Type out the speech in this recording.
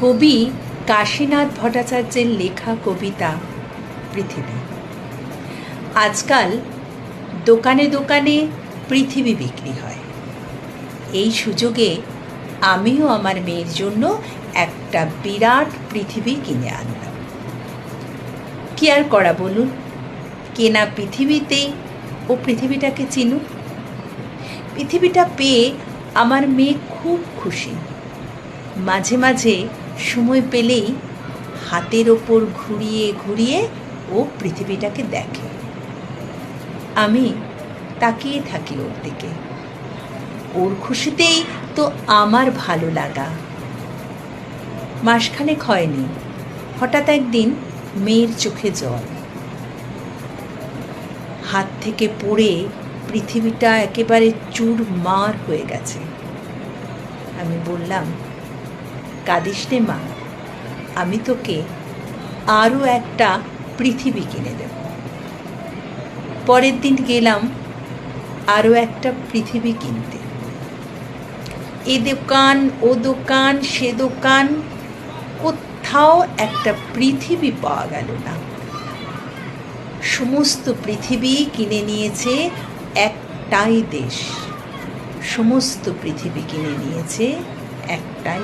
কবি কাশীনাথ ভট্টাচার্যের লেখা কবিতা পৃথিবী। আজকাল দোকানে দোকানে পৃথিবী বিক্রি হয়। এই সুযোগে আমিও আমার মেয়ের জন্য একটা বিরাট পৃথিবী কিনে আনলাম। কি আর করা বলুন? কেনা পৃথিবীতেই ও পৃথিবীটাকে চিনুক। পৃথিবীটা পেয়ে আমার মেয়ে খুব খুশি। মাঝে মাঝে সময় পেলেই হাতের ওপর ঘুরিয়ে ঘুরিয়ে ও পৃথিবীটাকে দেখে। আমি তাকিয়ে থাকি ওর দিকে। ওর খুশিতেই তো আমার ভালো লাগা। মাসখানেক হয়নি। হঠাৎ একদিন মেয়ের চোখে জল। হাত থেকে পড়ে পৃথিবীটা একেবারে চুর মার হয়ে গেছে। আমি বললাম কাঁদিস মা। আমি তোকে আরও একটা পৃথিবী কিনে দেব। পরের দিন গেলাম আরও একটা পৃথিবী কিনতে। এ দোকান, ও দোকান, সে দোকান, কোথাও একটা পৃথিবী পাওয়া গেল না। সমস্ত পৃথিবী কিনে নিয়েছে একটাই দেশ। সমস্ত পৃথিবী কিনে নিয়েছে একটাই